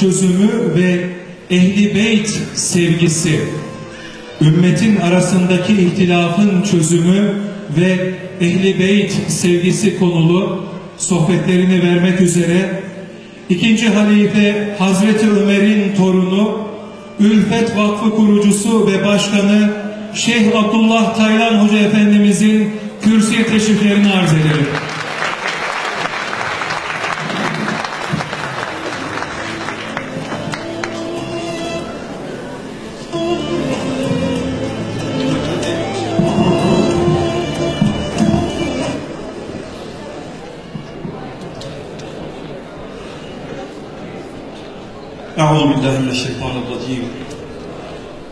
çözümü ve ehli beyt sevgisi ümmetin arasındaki ihtilafın çözümü ve ehli beyt sevgisi konulu sohbetlerini vermek üzere ikinci halife Hazreti Ömer'in torunu Ülfet Vakfı kurucusu ve başkanı Şeyh Abdullah Taylan Hoca Efendimizin kürsüye teşriflerini arz ederim. بالله من الشيطان الرجيم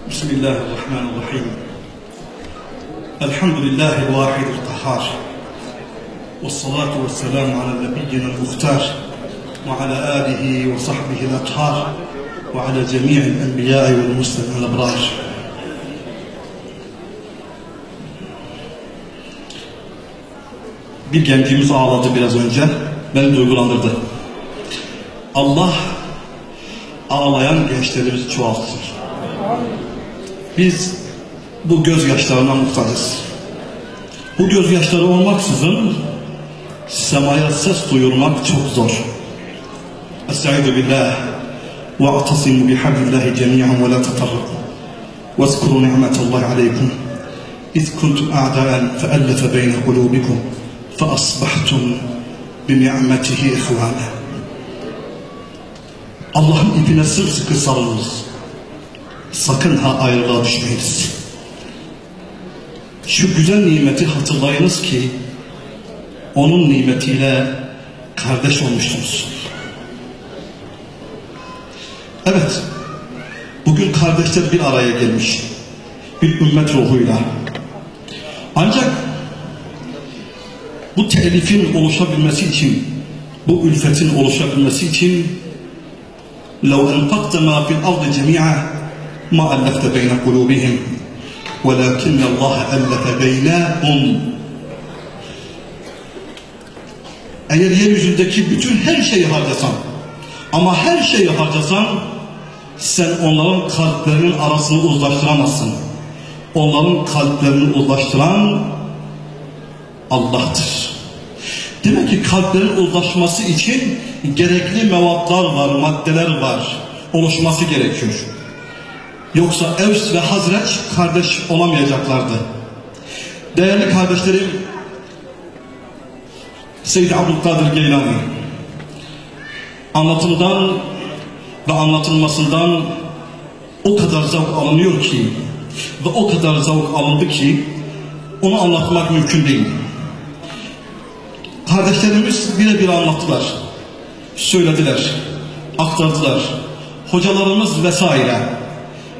بسم الله الرحمن الرحيم الحمد لله الواحد القهار والصلاة والسلام على نبينا المختار وعلى آله وصحبه الأطهار وعلى جميع الأنبياء والمسلمين الأبرار Bir gencimiz ağladı biraz önce. Beni duygulandırdı. Allah ağlayan gençlerimizi çoğaltsın. Biz bu gözyaşlarına muhtacız. Bu gözyaşları olmaksızın semaya ses duyurmak çok zor. Estaizu billah ve atasimu bihablillahi cemiyan ve la tetarraku ve zkuru ni'metallahi aleykum إذ كنتم أعداء فألف بين قلوبكم فأصبحتم بنعمته إخوانا Allah'ın ipine sımsıkı sarılınız. Sakın ha ayrılığa düşmeyiniz. Şu güzel nimeti hatırlayınız ki onun nimetiyle kardeş olmuştunuz. Evet, bugün kardeşler bir araya gelmiş. Bir ümmet ruhuyla. Ancak bu telifin oluşabilmesi için, bu ülfetin oluşabilmesi için لو أنفقت ما في الأرض جميعا ما ألفت بين قلوبهم ولكن الله ألف بينهم Eğer yeryüzündeki bütün her şeyi harcasan ama her şeyi harcasan sen onların kalplerinin arasını uzlaştıramazsın. Onların kalplerini uzlaştıran Allah'tır. Demek ki kalplerin uzlaşması için gerekli mevatlar var, maddeler var. Oluşması gerekiyor. Yoksa Evs ve Hazreç kardeş olamayacaklardı. Değerli kardeşlerim, Seyyid Abdülkadir Geylani anlatımdan ve anlatılmasından o kadar zavk alınıyor ki ve o kadar zavk alındı ki onu anlatmak mümkün değil. Kardeşlerimiz birebir anlattılar. Söylediler. Aktardılar. Hocalarımız vesaire.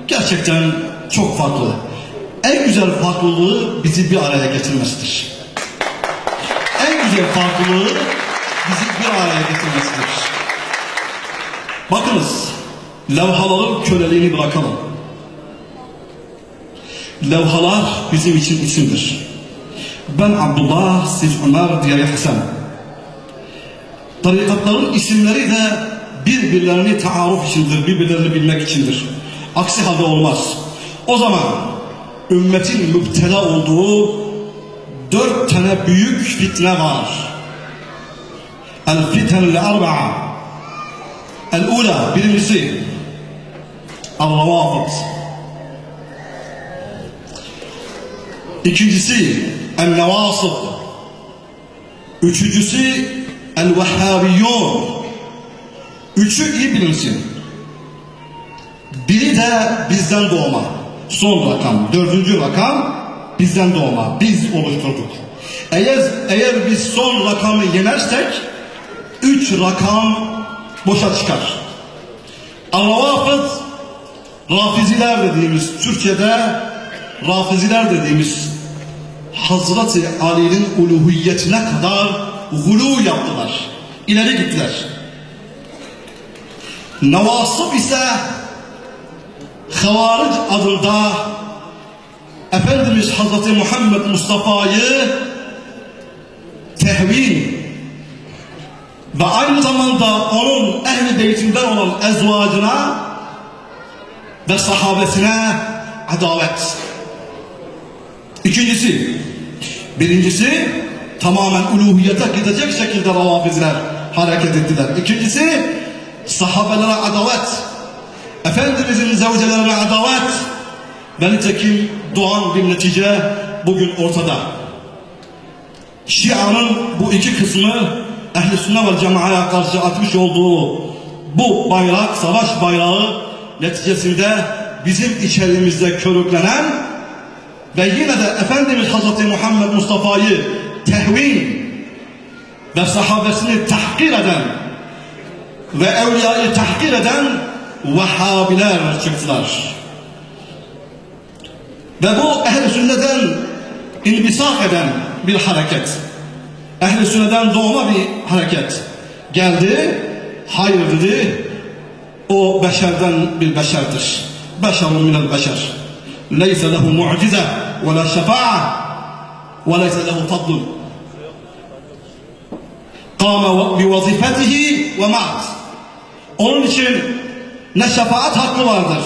Gerçekten çok farklı. En güzel farklılığı bizi bir araya getirmesidir. En güzel farklılığı bizi bir araya getirmesidir. Bakınız, levhaların köleliğini bırakalım. Levhalar bizim için isimdir. Ben Abdullah, siz Ömer, diğeri Hasan. Tarikatların isimleri de birbirlerini taarruf içindir, birbirlerini bilmek içindir. Aksi halde olmaz. O zaman ümmetin müptela olduğu dört tane büyük fitne var. El fitenül arba'a. El ula, birincisi. El-Ravafid. İkincisi El-Nevasıb. Üçüncüsü El-Vehhabiyyun. Üçü iyi bilinsin. Biri de bizden doğma. Son rakam, dördüncü rakam bizden doğma. Biz oluşturduk. Eğer, eğer biz son rakamı yenersek üç rakam boşa çıkar. Al-Ravafid Rafiziler dediğimiz Türkçe'de Rafiziler dediğimiz Hazreti Ali'nin uluhiyetine kadar gulu yaptılar. İleri gittiler. Nevasıb ise Havaric adında Efendimiz Hazreti Muhammed Mustafa'yı tehvin ve aynı zamanda onun ehli beytinden olan ezvacına ve sahabesine adavet. İkincisi, birincisi tamamen uluhiyete gidecek şekilde ravafizler hareket ettiler. İkincisi sahabelere adavet. Efendimizin zevcelerine adavet. Ve nitekim doğan bir netice bugün ortada. Şia'nın bu iki kısmı ehl-i sünnet ve cemaaya karşı atmış olduğu bu bayrak, savaş bayrağı neticesinde bizim içerimizde körüklenen ve yine de Efendimiz Hazreti Muhammed Mustafa'yı tehvin ve sahabesini tahkir eden ve evliyayı tahkir eden Vehhabiler çıktılar. Ve bu ehl-i sünnetten inbisak eden bir hareket. Ehl-i sünneden doğma bir hareket. Geldi, hayır dedi, o beşerden bir beşerdir. Beşerun minel beşer. La şefa'a ve leyse lehu fadlun. Kâme bi vazifetihi ve ma'at. Onun için ne şefaat hakkı vardır,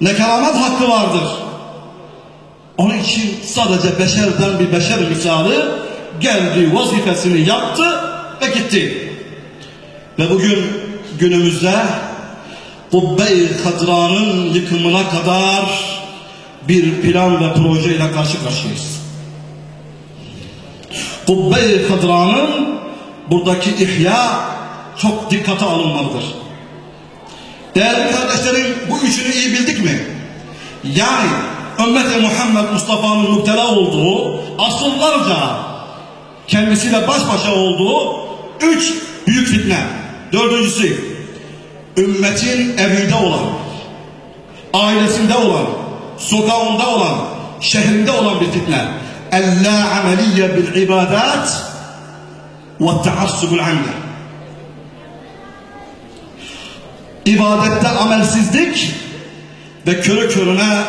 ne keramet hakkı vardır. Onun için sadece beşerden bir beşer misali geldi, vazifesini yaptı ve gitti. Ve bugün günümüzde Kubbe-i Kadra'nın yıkımına kadar bir plan ve proje ile karşı karşıyayız. Kubbe-i Kadra'nın buradaki ihya çok dikkate alınmalıdır. Değerli kardeşlerim bu üçünü iyi bildik mi? Yani ümmeti Muhammed Mustafa'nın müptela olduğu asıllarca kendisiyle baş başa olduğu üç büyük fitne. Dördüncüsü ümmetin evinde olan, ailesinde olan, sokağında olan, şehrinde olan bir fitne. Ella ameliye bil ibadat ve taassubul amle. İbadette amelsizlik ve körü körüne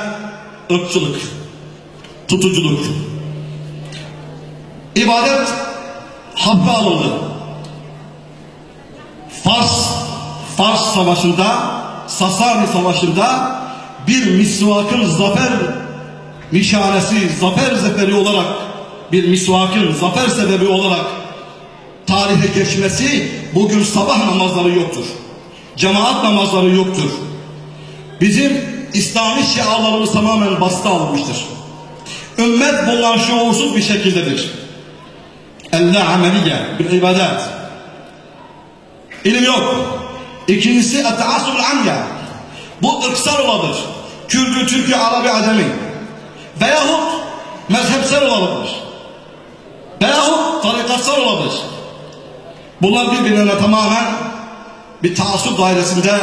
ırkçılık, tutuculuk. İbadet hafife alındı. Fars, Fars savaşında, Sasani savaşında bir misvakın zafer nişanesi, zafer zeferi olarak bir misvakın zafer sebebi olarak tarihe geçmesi bugün sabah namazları yoktur. Cemaat namazları yoktur. Bizim İslami şialarımız tamamen bastı alınmıştır. Ümmet bundan şuursuz bir şekildedir. Elle ameliye bil ibadet. İlim yok. İkincisi et-taassubul amya. Bu ırksal olabilir. Kürdü, Türkü, Arabi, Acemi. Veyahut mezhepsel olabilir. Veyahut tarikatsal olabilir. Bunlar birbirine tamamen bir taassup dairesinde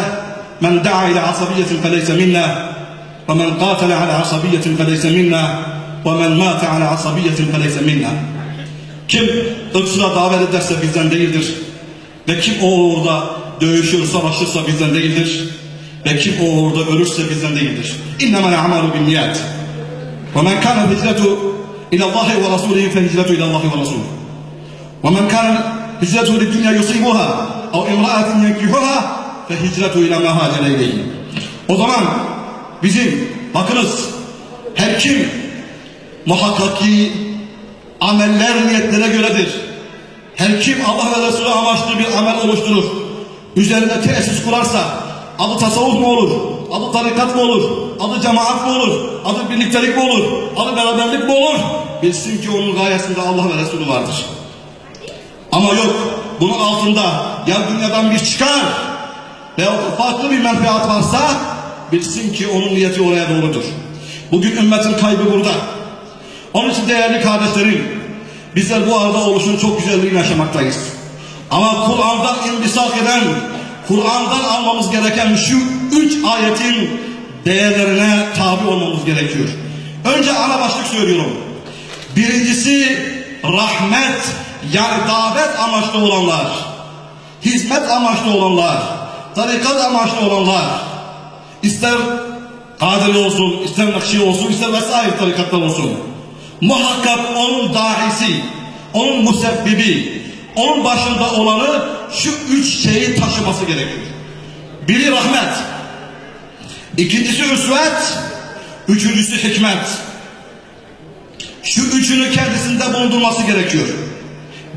men da'a ile asabiyetin feleyse minna ve men qatele ala asabiyetin feleyse minna ve men mate ala asabiyetin feleyse minna. Kim ırksına davet ederse bizden değildir. Ve kim o uğurda dövüşür, savaşırsa bizden değildir. Ve kim o uğurda ölürse bizden değildir. İnnemel a'malu bin niyat. Ve men kana hicretu ila Allahi ve Resulihi fe hicretu ila Allahi ve Resulü. Ve men kana hicretu li dünya yusibuha ev imraatin yenkihuha fe. O zaman bizim bakınız her kim muhakkak ki ameller niyetlere göredir. Her kim Allah ve Resulü amaçlı bir amel oluşturur, üzerinde tesis kurarsa, adı tasavvuf mu olur, adı tarikat mı olur, adı cemaat mı olur, adı birliktelik mi olur, adı beraberlik mi olur, bilsin ki onun gayesinde Allah ve Resulü vardır. Ama yok, bunun altında ya dünyadan bir çıkar veya farklı bir menfaat varsa bilsin ki onun niyeti oraya doğrudur. Bugün ümmetin kaybı burada. Onun için değerli kardeşlerim, bizler bu arada oluşun çok güzelliğini yaşamaktayız. Ama Kur'an'dan imdisak eden, Kur'an'dan almamız gereken şu üç ayetin değerlerine tabi olmamız gerekiyor. Önce ana başlık söylüyorum. Birincisi rahmet yani davet amaçlı olanlar, hizmet amaçlı olanlar, tarikat amaçlı olanlar, ister Kadiri olsun, ister Nakşi olsun, ister vesaire tarikatlar olsun. Muhakkak onun dahisi, onun musebbibi, onun başında olanı şu üç şeyi taşıması gerekiyor. Biri rahmet, ikincisi üsvet, üçüncüsü hikmet. Şu üçünü kendisinde bulundurması gerekiyor.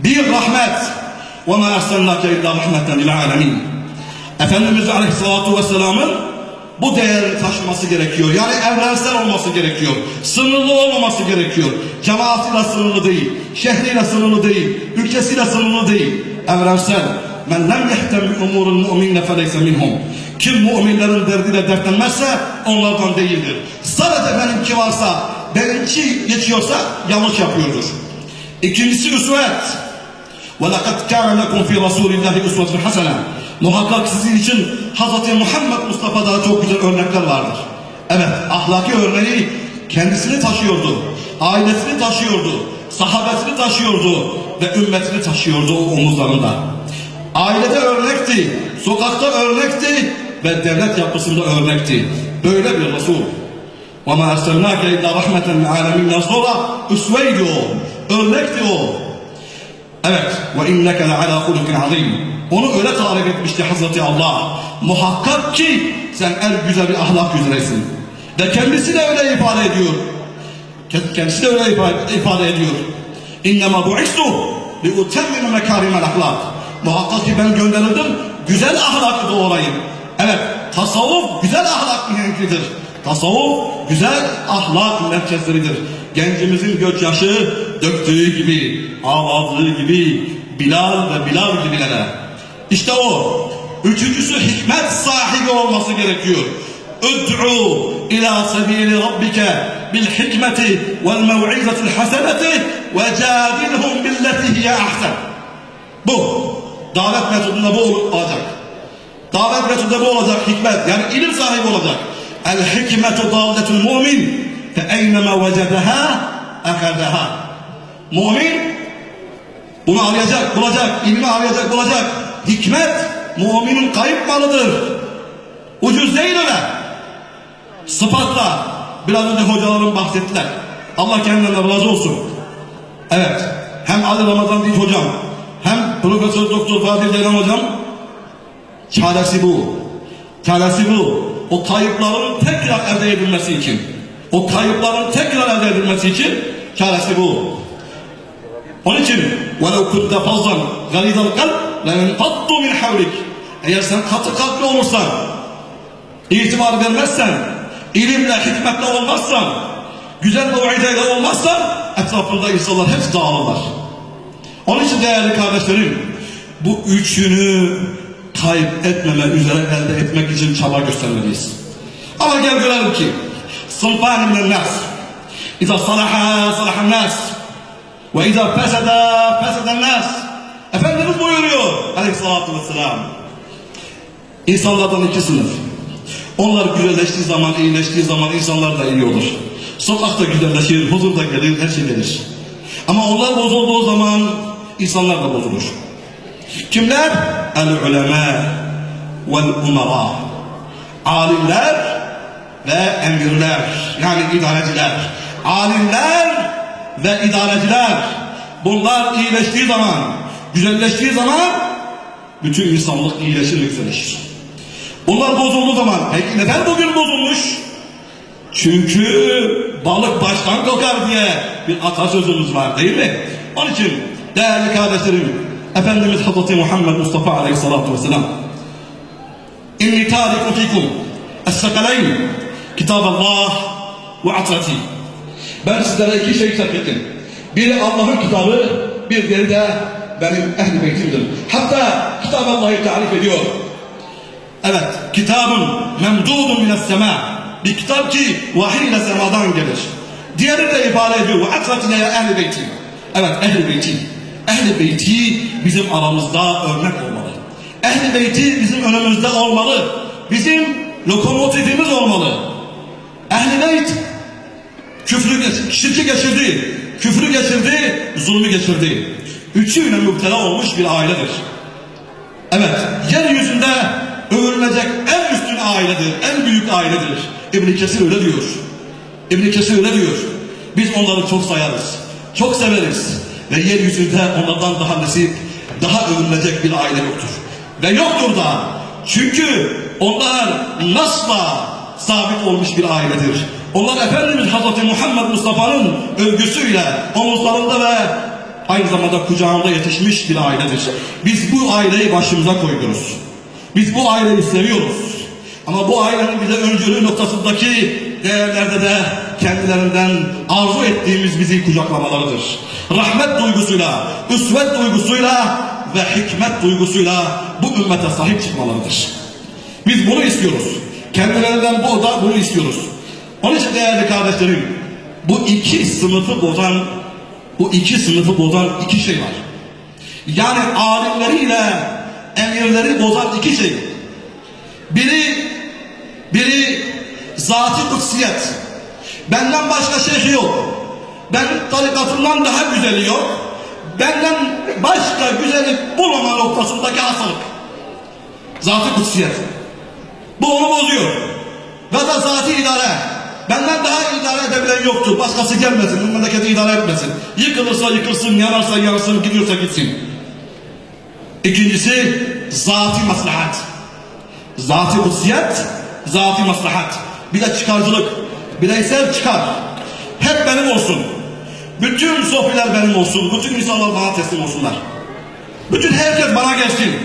Bir rahmet. وَمَا أَرْسَلْنَاكَ اِلَّا رَحْمَةً لِلْعَالَمِينَ Efendimiz Aleyhisselatü Vesselam'ın bu değeri taşıması gerekiyor. Yani evrensel olması gerekiyor. Sınırlı olmaması gerekiyor. Cemaatiyle sınırlı değil. Şehriyle sınırlı değil. Ülkesiyle sınırlı değil. Evrensel. Men lem yehtem bi umurul mu'minne feleyse minhum. Kim müminlerin derdiyle dertlenmezse onlardan değildir. Sadece benimki varsa, benimki geçiyorsa yanlış yapıyordur. İkincisi üsvet. وَلَقَدْ كَانَ لَكُمْ فِي رَسُولِ اللّٰهِ اُسْوَةٌ حَسَنًا Muhakkak sizin için Hz. Muhammed Mustafa'da çok güzel örnekler vardır. Evet, ahlaki örneği kendisini taşıyordu, ailesini taşıyordu, sahabesini taşıyordu ve ümmetini taşıyordu o omuzlarında. Ailede örnekti, sokakta örnekti ve devlet yapısında örnekti. Böyle bir Resul. وَمَا أَرْسَلْنَاكَ اِلَّا رَحْمَةً لِعَالَمِينَ Sonra üsveydi o, örnekti o. Evet. Ve inneke le ala hulukin azim. Onu öyle tarif etmişti Hazreti Allah. Muhakkak ki sen en güzel bir ahlak üzeresin. Ve kendisi de öyle ifade ediyor. Kendisi de öyle ifade, ifade ediyor. İnnemâ bu'istu li utemmime mekârimel ahlak. Muhakkak ki ben gönderildim güzel ahlakı doğurayım. Evet, tasavvuf güzel ahlak mihenklidir. Tasavvuf güzel ahlak merkezleridir. Gencimizin gözyaşı döktüğü gibi, ağladığı gibi, Bilal ve Bilal gibilere. İşte o. Üçüncüsü hikmet sahibi olması gerekiyor. Ud'u ila sebili rabbike bil hikmeti vel mev'izatil haseneti ve cadilhum billeti hiye ahsen. Bu. Davet metodunda bu olacak. Davet metodunda bu olacak hikmet. Yani ilim sahibi olacak. El hikmetu dalletul mu'min fe eyneme vecedeha. Mu'min bunu arayacak, bulacak, ilmi arayacak, bulacak. Hikmet müminin kayıp malıdır. Ucuz değil öyle. Sıfatla biraz önce hocalarım bahsettiler. Allah kendilerine razı olsun. Evet. Hem Ali Ramazan Dinç hocam hem Profesör Doktor Fadil Ceylan hocam çaresi bu. Çaresi bu. O kayıpların tekrar elde edilmesi için. O kayıpların tekrar elde edilmesi için çaresi bu. Onun için وَلَوْ كُنْتَ فَضًّا غَلِيظَ الْقَلْبِ لَنْفَضُّ مِنْ حَوْلِكَ Eğer sen katı kalpli olursan, itibar vermezsen, ilimle, hikmetle olmazsan, güzel muideyle olmazsan, etrafında insanlar hepsi dağılırlar. Onun için değerli kardeşlerim, bu üçünü kaybetmemek üzere elde etmek için çaba göstermeliyiz. Ama gel görelim ki sultan min nas. İza salaha salahan nas. Ve iza fesada fesada nas. Efendimiz buyuruyor aleyhissalatü vesselam. İnsanlardan iki sınıf. Onlar güzelleştiği zaman, iyileştiği zaman insanlar da iyi olur. Sokakta güzelleşir, huzur da gelir, her şey gelir. Ama onlar bozulduğu zaman insanlar da bozulur. Kimler? El ulema vel umara. Alimler ve emirler. Yani idareciler. Alimler ve idareciler. Bunlar iyileştiği zaman, güzelleştiği zaman bütün insanlık iyileşir, yükselir. Bunlar bozulduğu zaman, peki neden bugün bozulmuş? Çünkü balık baştan kokar diye bir atasözümüz var değil mi? Onun için değerli kardeşlerim, Efendimiz Hazreti Muhammed Mustafa Aleyhisselatü Vesselam İnni tariku fikum Es-sekaleyn Kitab Allah ve atrati Ben sizlere iki şey terk. Biri Allah'ın kitabı, bir diğeri de benim ehl-i beytimdir. Hatta kitab Allah'ı tarif ediyor. Evet, kitabın memdudun mines sema. Bir kitap ki vahiy ile semadan gelir. Diğeri de ifade ediyor. Ve atratine ya ehl-i beyti. Evet, ehl-i beyti. Ehl-i beyti bizim aramızda örnek olmalı. Ehl-i beyti bizim önümüzde olmalı. Bizim lokomotifimiz olmalı. Ehl-i beyt küfrü, şirki geçirdi, küfrü geçirdi, zulmü geçirdi. Üçüyle müptela olmuş bir ailedir. Evet, yeryüzünde övülmeyecek en üstün ailedir, en büyük ailedir. İbn Kesir öyle diyor. İbn Kesir öyle diyor. Biz onları çok sayarız. Çok severiz. Ve yeryüzünde onlardan daha nasip, daha övünülecek bir aile yoktur. Ve yoktur da. Çünkü onlar nasla sabit olmuş bir ailedir. Onlar Efendimiz Hazreti Muhammed Mustafa'nın övgüsüyle omuzlarında ve aynı zamanda kucağında yetişmiş bir ailedir. Biz bu aileyi başımıza koyuyoruz. Biz bu aileyi seviyoruz. Ama bu ailenin bize öncülüğü noktasındaki değerlerde de kendilerinden arzu ettiğimiz bizi kucaklamalarıdır. Rahmet duygusuyla, üsvet duygusuyla ve hikmet duygusuyla bu ümmete sahip çıkmalarıdır. Biz bunu istiyoruz. Kendilerinden bu da bunu istiyoruz. Onun için değerli kardeşlerim, bu iki sınıfı bozan, bu iki sınıfı bozan iki şey var. Yani alimleriyle emirleri bozan iki şey. Biri, biri zati kutsiyet. Benden başka şeyh yok. Benim tarikatımdan daha güzeli yok. Benden başka güzeli bulmama noktasındaki hastalık. Zati kutsiyet. Bu onu bozuyor. Ve da zati idare. Benden daha idare edebilen yoktur. Başkası gelmesin, bu memleketi idare etmesin. Yıkılırsa yıkılsın, yanarsa yansın, gidiyorsa gitsin. İkincisi zati maslahat. Zati kutsiyet, zati maslahat. Bir de çıkarcılık. Bireysel çıkar. Hep benim olsun. Bütün sofiler benim olsun. Bütün insanlar bana teslim olsunlar. Bütün herkes bana gelsin.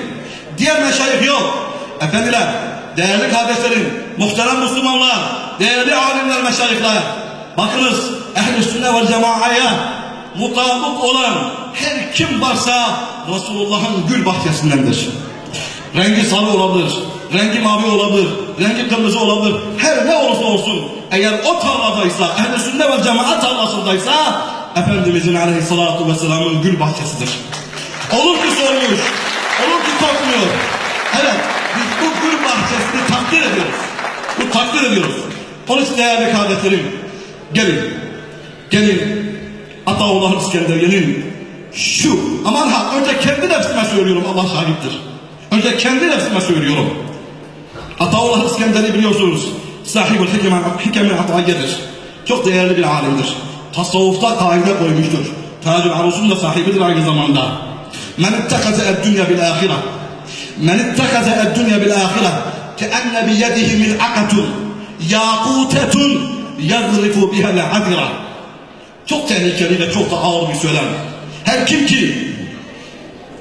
Diğer meşayih yok. Efendiler, değerli kardeşlerim, muhterem Müslümanlar, değerli alimler, meşayihler. Bakınız, ehl-i sünne ve cemaaya mutabık olan her kim varsa Resulullah'ın gül bahçesindendir. Rengi sarı olabilir, rengi mavi olabilir, rengi kırmızı olabilir. Her ne olursa olsun eğer o tarladaysa, ehl-i sünne ve cemaat tarlasındaysa Efendimizin aleyhissalatu vesselamın gül bahçesidir. Olur ki solmuş, olur ki kokmuyor. Evet, biz bu gül bahçesini takdir ediyoruz. Bu takdir ediyoruz. Onun için değerli kardeşlerim, gelin, gelin, Ataullah İskenderiye'nin şu, aman ha, önce kendi nefsime söylüyorum, Allah şahittir. Önce kendi nefsime söylüyorum. Ataullah İskenderi biliyorsunuz, sahibül hikemi hatayedir. Çok değerli bir alimdir. Tasavvufta kaide koymuştur. Tacül Arus'un da sahibidir aynı zamanda. Men ittekaze ed-dünya bil ahire. Men ittekaze ed-dünya bil ahire. Keenne biyedihi mil'akatun. Yakutetun. Yagrifu biha le'adira. Çok tehlikeli ve çok da ağır bir söylem. Her kim ki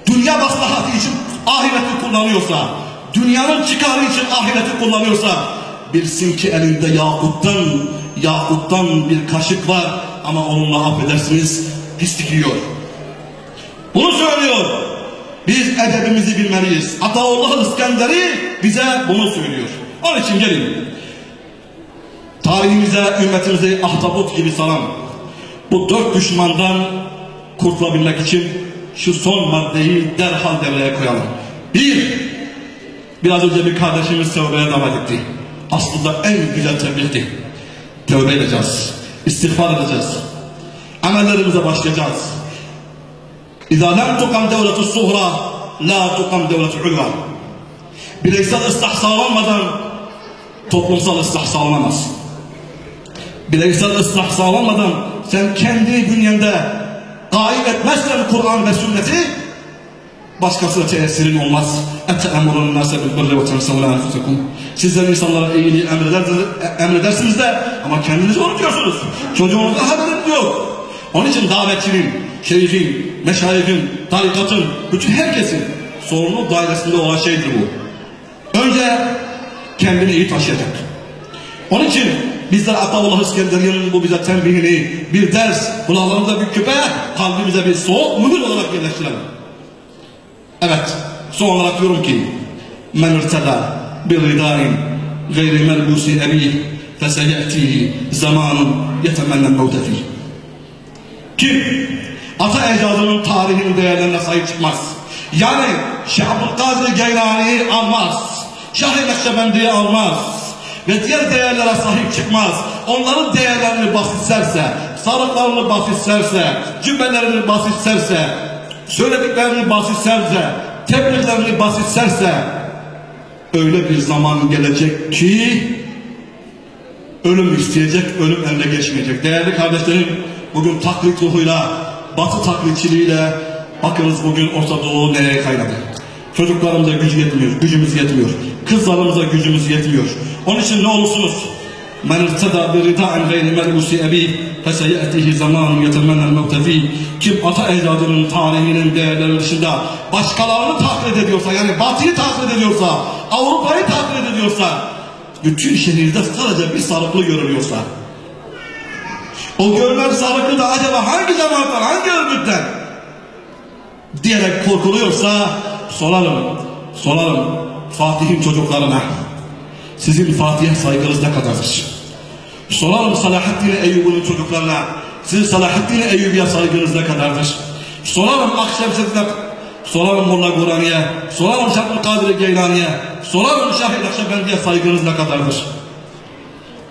dünya maslahatı için ahireti kullanıyorsa, dünyanın çıkarı için ahireti kullanıyorsa, bilsin ki elinde yakuttan, yakuttan bir kaşık var ama onunla affedersiniz pislik yiyor. Bunu söylüyor. Biz edebimizi bilmeliyiz. Ataullah İskenderi bize bunu söylüyor. Onun için gelin. Tarihimize, ümmetimize ahtapot gibi saran bu dört düşmandan kurtulabilmek için şu son maddeyi derhal devreye koyalım. Bir, biraz önce bir kardeşimiz tövbeye davet etti. Aslında en güzel tebliğdi. Tövbe edeceğiz. İstiğfar edeceğiz. Amellerimize başlayacağız. İzâ lem tukam devletu suhra la tukam devletu ulva. Bireysel ıslah sağlanmadan toplumsal ıslah sağlanamaz. Bireysel ıslah sağlanmadan sen kendi bünyende gaib etmezsen Kur'an ve sünneti başkasına tesirin olmaz. Ete'emurun nase bil birri ve tensavle enfusekum. Sizler insanlara iyiliği emredersiniz, emredersiniz de ama kendinizi unutuyorsunuz. Çocuğunuzda haberiniz yok. Onun için davetçinin, şeyhin, meşayihin, tarikatın, bütün herkesin sorumluluk dairesinde olan şeydir bu. Önce kendini iyi taşıyacak. Onun için bizler Ataullah İskenderiye'nin bu bize tembihini bir ders, kulaklarımıza bir küpe, kalbimize bir soğuk mühür olarak yerleştirelim. Evet, son olarak diyorum ki men irteda bir ridain gayri melbusi ebih feseyetihi zamanun yetemennen mevtefih. Kim ata ecdadının tarihinin değerlerine sahip çıkmaz. Yani Şeyh Abdülkadir Geylani'yi almaz. Şah-ı almaz. Ve diğer değerlere sahip çıkmaz. Onların değerlerini basitserse, sarıklarını basitserse, cübbelerini basitserse, söylediklerini basitserse, tebliğlerini basitserse, öyle bir zaman gelecek ki Ölüm isteyecek, ölüm eline geçmeyecek. Değerli kardeşlerim, bugün taklit ruhuyla, batı taklitçiliğiyle bakınız bugün Orta Doğu nereye kaynadı. Çocuklarımıza gücü yetmiyor, gücümüz yetmiyor. Kızlarımıza gücümüz yetmiyor. Onun için ne olursunuz? Men irtada bi rida'in gayri melbusi ebi feseyetihi zamanun yetemennel mevte fih. Kim ata ecdadının tarihinin değerleri dışında başkalarını taklit ediyorsa yani batıyı taklit ediyorsa Avrupa'yı taklit ediyorsa bütün şehirde sadece bir sarıklı görülüyorsa o görülen sarıklı da acaba hangi cemaattan hangi örgütten diyerek korkuluyorsa soralım soralım Fatih'in çocuklarına sizin Fatih'e saygınız ne kadardır? Soralım Salahaddin Eyyubi'nin çocuklarına sizin Salahaddin Eyyubi'ye saygınız ne kadardır? Soralım Akşemseddin'e soralım Molla Kur'an'ya soralım Şabdülkadir Geylani'ye soralım Şahid Akşebendi'ye saygınız ne kadardır?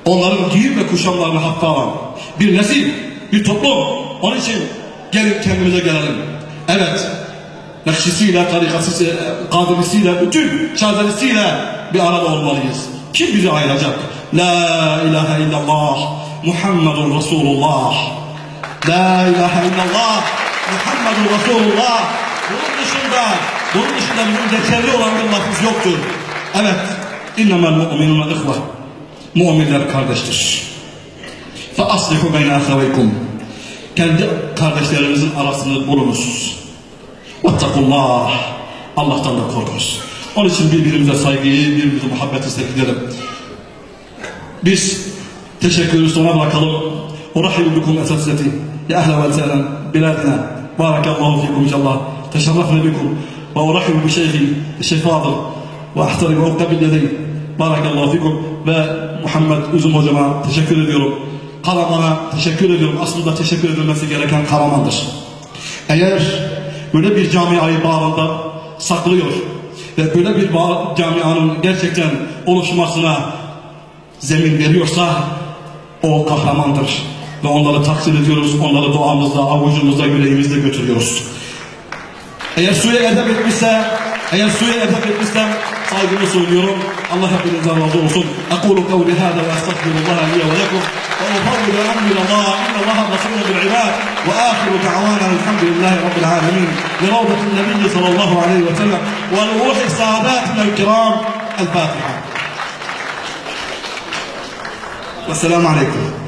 Onların giyim ve kuşamlarını hatta alan bir nesil, bir toplum. Onun için gelin kendimize gelelim. Evet, Nakşisiyle, tarikasıyla, kadimisiyle, bütün şazelisiyle bir arada olmalıyız. Kim bizi ayıracak? La ilahe illallah Muhammedun Resulullah. La ilahe illallah Muhammedun Resulullah. Bunun dışında, bunun dışında bizim geçerli olan bir lafız yoktur. Evet, innemel mu'minuna ihve. Müminler kardeştir. Fe aslihu beyne aheveykum. Kendi kardeşlerinizin arasını bulunuz. Vettakullah. Allah'tan da korkunuz. Onun için birbirimize saygıyı, birbirimize muhabbeti sevgilerim. Biz teşekkürü sona bırakalım. Urahibu bikum esasiyeti. Ya ehle ve sehlen biladina. Barakallahu fikum inşallah. Teşerrafne bikum. Ve urahibu bi şeyhi, şeyh Fadıl. Ve ahtaribu uktabil yedeyn. Barakallahu fikum. Ve Muhammed Üzüm hocama teşekkür ediyorum. Karaman'a teşekkür ediyorum. Aslında teşekkür edilmesi gereken Karaman'dır. Eğer böyle bir camiayı bağında saklıyor ve böyle bir camianın gerçekten oluşmasına zemin veriyorsa o kahramandır. Ve onları takdir ediyoruz, onları duamızda, avucumuzda, yüreğimizde götürüyoruz. Eğer suya edep etmişse, eğer suya edep etmişsem saygımı söylüyorum. Allah hepinizden razı olsun. Ekulu kavli hâdâ ve estağfirullah liye ve lekum. وأفضل أمري إلى الله إن الله بصير بالعباد. وآخر دعوانا الحمد لله رب العالمين. لروضة النبي صلى الله عليه وسلم ولروح ساداتنا الكرام الفاتحة. والسلام عليكم.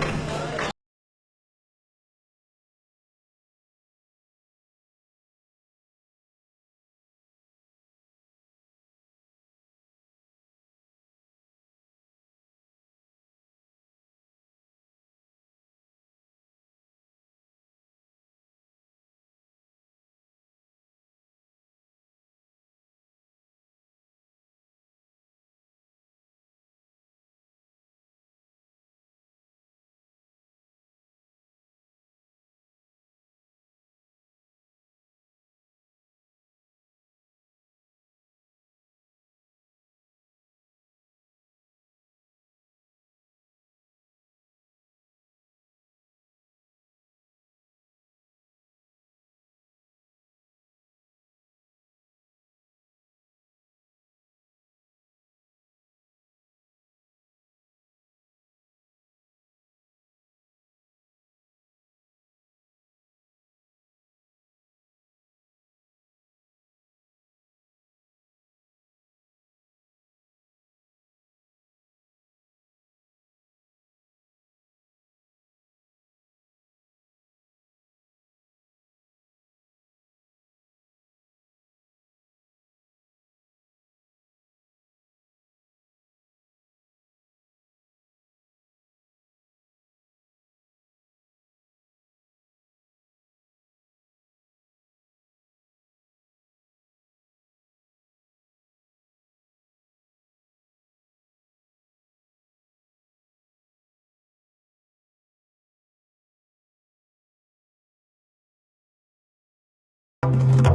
you